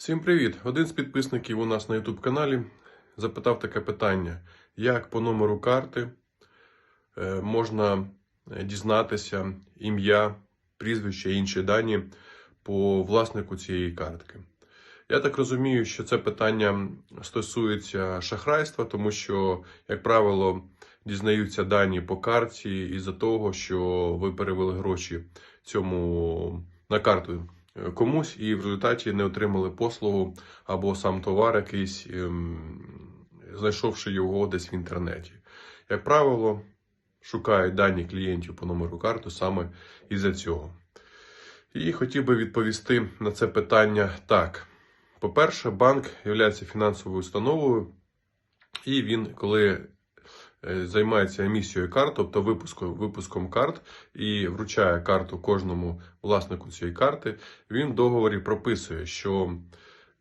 Всім привіт! Один з підписників у нас на YouTube каналі запитав таке питання: як по номеру карти е, можна е, дізнатися ім'я, прізвище і інші дані по власнику цієї картки? Я так розумію, що це питання стосується шахрайства, тому що, як правило, дізнаються дані по карті із-за того, що ви перевели гроші цьому на карту комусь і в результаті не отримали послугу або сам товар якийсь, ем, знайшовши його десь в інтернеті. Як правило, шукають дані клієнтів по номеру карти саме із-за цього. І хотів би відповісти на це питання так. По-перше, банк є фінансовою установою, і він, коли е, займається емісією карт, тобто випуском, випуском карт, і вручає карту кожному власнику цієї карти, він в договорі прописує, що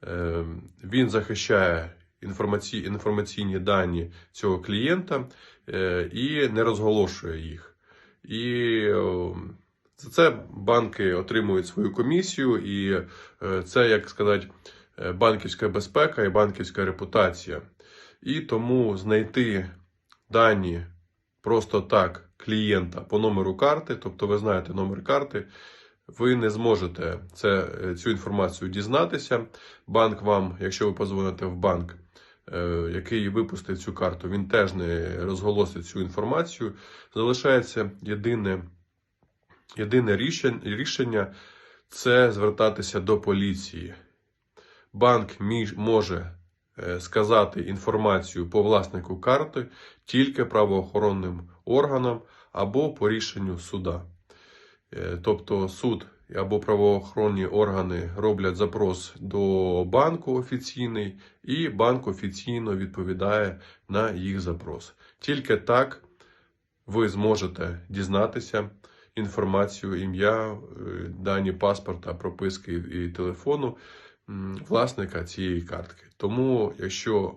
е, він захищає інформаці, інформаційні дані цього клієнта е, і не розголошує їх. І за це банки отримують свою комісію, і е, це, як сказати, е, банківська безпека і банківська репутація. І тому знайти дані просто так клієнта по номеру карти, тобто ви знаєте номер карти, ви не зможете це, е, цю інформацію дізнатися. Банк вам, якщо ви позвоните в банк, е, який випустив цю карту, він теж не розголосить цю інформацію. Залишається єдине, єдине рішення, рішення це звертатися до поліції. Банк може сказати інформацію по власнику карти тільки правоохоронним органам або по рішенню суда. Е, Тобто суд або правоохоронні органи роблять запрос до банку офіційний, і банк офіційно відповідає на їх запрос. Тільки так ви зможете дізнатися інформацію, ім'я, е, дані паспорта, прописки і телефону власника цієї картки. Тому, якщо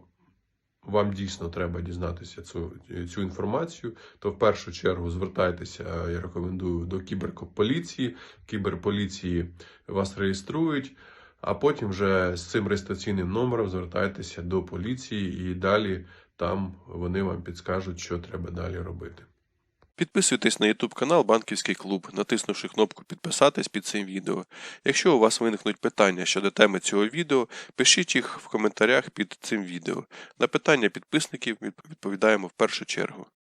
вам дійсно треба дізнатися цю, цю інформацію, то в першу чергу звертайтеся, я рекомендую до кіберполіції. Кіберполіції вас реєструють, а потім вже з цим реєстраційним номером звертайтеся до поліції і далі там вони вам підскажуть, що треба далі робити. Підписуйтесь на YouTube канал Банківський клуб, натиснувши кнопку Підписатись під цим відео. Якщо у вас виникнуть питання щодо теми цього відео, пишіть їх в коментарях під цим відео. На питання підписників відповідаємо в першу чергу.